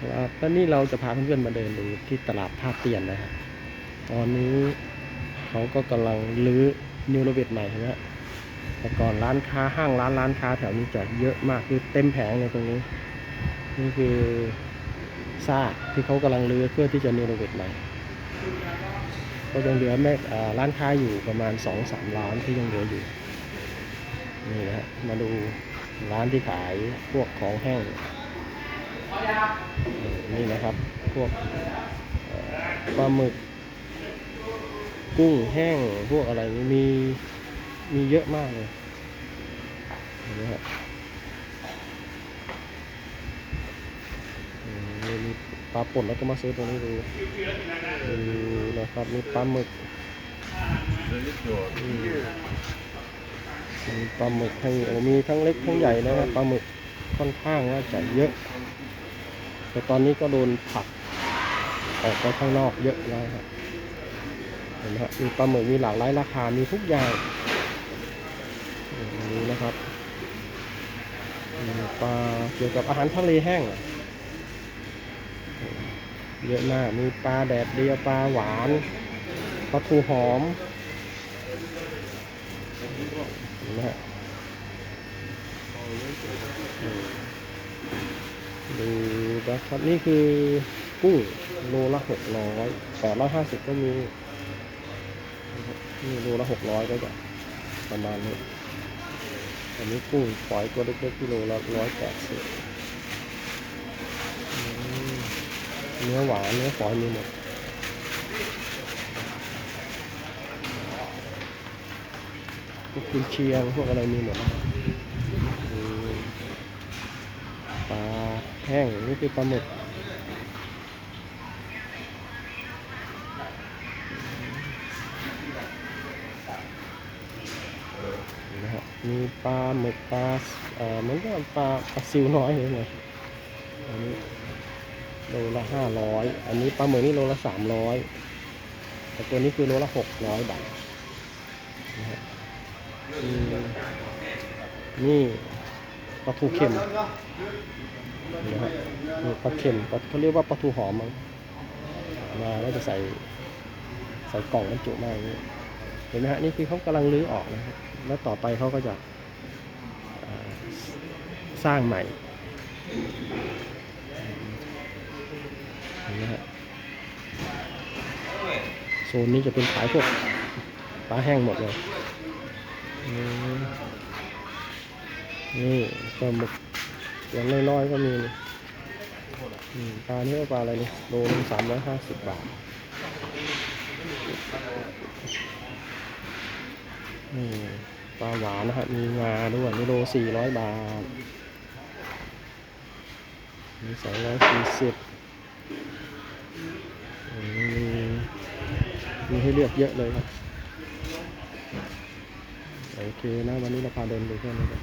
ครับแล้วนี่เราจะพาเพื่อนๆมาเดินดูที่ตลาดท่าเตียนนะครับตอนนี้เขาก็กำลังรื้อนิวโรเวทใหม่ใช่ไหมแต่ก่อนร้านค้าห้างร้านร้านค้าแถวนี้จะเยอะมากคือเต็มแผงเลยตรงนี้ นี่คือซากที่เขากำลังรื้อเพื่อที่จะนิวโรเวทใหม่ก็ยังเหลือแม่ร้านค้าอยู่ประมาณสองสามร้านที่ยังเหลืออยู่นี่นะฮะมาดูร้านที่ขายพวกของแห้ง นี่นะครับ พวกปลาหมึก กุ้งแห้งพวกอะไรมีมีเยอะมากเลยนไหมครับมีปลาป่นแล้วก็มาซื้อตรงนี้ดูดูนะครับมีปลาหมึกมีปลาหมึกทั้งมีทั้งเล็กทั้งใหญ่นะครับปลาหมึกค่อนข้างว่าจะเยอะ แต่ตอนนี้ก็โดนผลักออกไปข้างนอกเยอะแล้วครับเห็นไหมครับมีปลาหมึกมีหลากหลายราคามีทุกอย่างอย่างนี้นะครับปลาเกี่ยวกับอาหารทะเลแห้งเยอะมากมีปลาแดดเดียวปลาหวานปลาทูหอมเห็นไหมฮะ ดูนะครับนี่คือกุ้งโลละหกร้อยแปดร้อยห้าสิบก็มีนี่โลละหกร้อยก็จะประมาณนี้อันนี้กุ้งฝอยตัวเล็กๆกิโลละร้อยแปดสิบเนื้อหวานเนื้อฝอยมีหมดพวกกุนเชียงพวกอะไรมีหมดปลา แห้งนี่คือปลาหมึกนะฮะมีปลาหมึกปลาเอ่อเหมือนกับปลาปลาซิวน้อยเลยไงอันนี้โลละห้าร้อยอันนี้ปลาหมึกนี่โลละสามร้อยแต่ตัวนี้คือโลละหกร้อยบาทนะฮะนี่ ปลาทูเค็มนะฮะมีปลาเค็มปลาเขาเรียกว่าปลาทูหอมมั้งมาแล้วจะใส่ใส่กล่องบรรจุมาอย่างนี้เห็นไหมฮะนี่คือเขากำลังรื้อออกนะครับแล้วต่อไปเขาก็จะสร้างใหม่เห็นไหมฮะโซนนี้จะเป็นขายพวกปลาแห้งหมดเลย นี่ปลาหมึกอย่างน้อยๆก็มีนี่ปลาเนื้อปลาอะไรนี่โลนึงสามร้อยห้าสิบบาทนี่ปลาหวานนะฮะมีงาด้วยนี่โลสี่ร้อยบาทมีสองร้อยสี่สิบมีให้เลือกเยอะเลยครับ โอเคนะ วันนี้เราพาเดินดูแค่นี้ก่อน